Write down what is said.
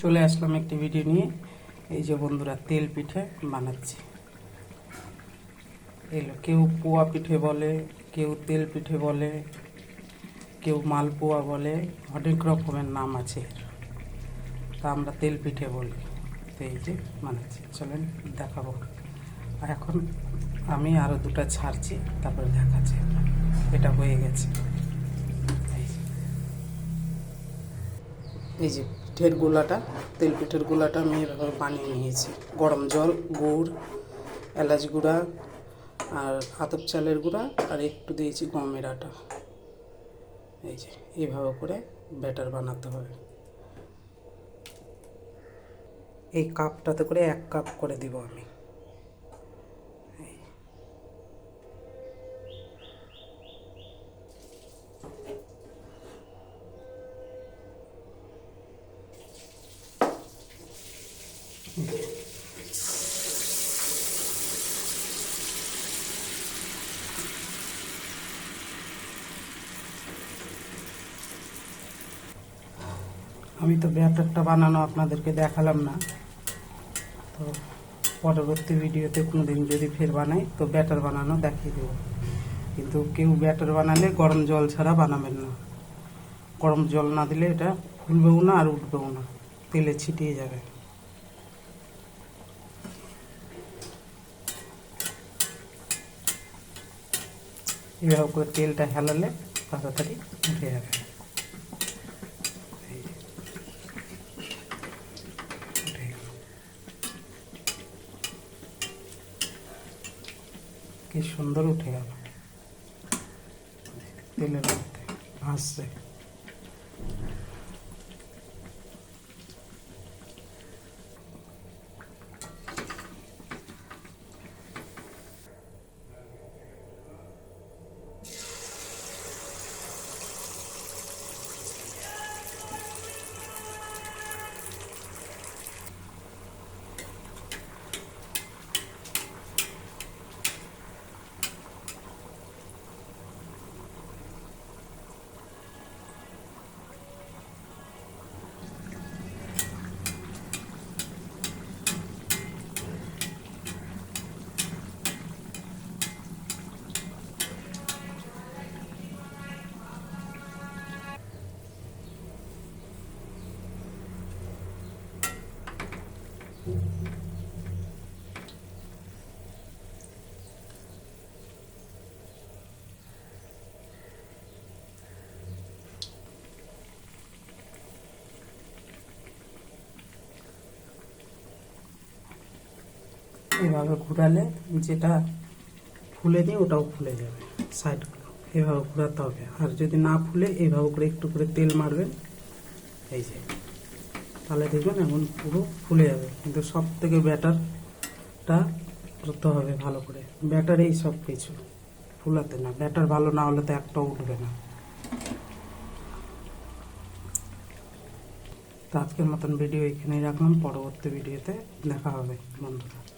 চলে আসলাম একটি ভিডিও নিয়ে। এই যে বন্ধুরা, তেল পিঠে বানাচ্ছি। এলো কেউ পোয়া পিঠে বলে, কেউ তেল পিঠে বলে, কেউ মালপোয়া বলে, অনেক রকমের নাম আছে তা আমরা তেল পিঠে বলি। তো এই যে বানাচ্ছি। চলেন দেখাবো। আর এখন আমি আরও দুটো ছাড়ছি, তারপরে দেখাচ্ছি। এটা হয়ে গেছে। এই যে পিঠের গোলাটা, তেল পিঠের গোলাটা আমি এভাবে বানিয়ে নিয়েছি। গরম জল, গুড়, এলাচ গুঁড়া আর আতপ চালের গুঁড়া আর একটু দিয়েছি গমের আটা। এই যে, এইভাবে করে ব্যাটার বানাতে হবে। এই কাপটাতে করে এক কাপ করে দিব আমি। আমি তো ব্যাটারটা বানানো আপনাদেরকে দেখালাম না। তো পরবর্তী ভিডিওতে কোনো দিন যদি ফের বানাই, তো ব্যাটার বানানো দেখিয়ে দেবো। কিন্তু কেউ ব্যাটার বানালে গরম জল ছাড়া বানাবেন না। গরম জল না দিলে এটা ফুলবেও না আর উঠবেও না। তেলে ছিটিয়ে যাবে। এভাবে করে তেলটা হেলালে তাড়াতাড়ি উঠে যাবে। কি সুন্দর উঠে গেল তেলের মধ্যে ভাসছে এভাবে ঘুরালে যেটা ফুলে দিয়ে ওটাও ফুলে যাবে সাইডগুলো। এভাবে ঘুরাতে হবে। আর যদি না ফুলে এইভাবে করে একটু করে তেল মারবেন, এই যে, তাহলে দেখবেন এখন পুরো ফুলে যাবে। কিন্তু সব থেকে ব্যাটারটা করতে হবে ভালো করে। ব্যাটারেই সব কিছু, ফুলাতে না। ব্যাটার ভালো না হলে তো একটাও উঠবে না। তো আজকের মতন ভিডিও এখানেই রাখলাম। পরবর্তী ভিডিওতে দেখা হবে। বন্ধুরা।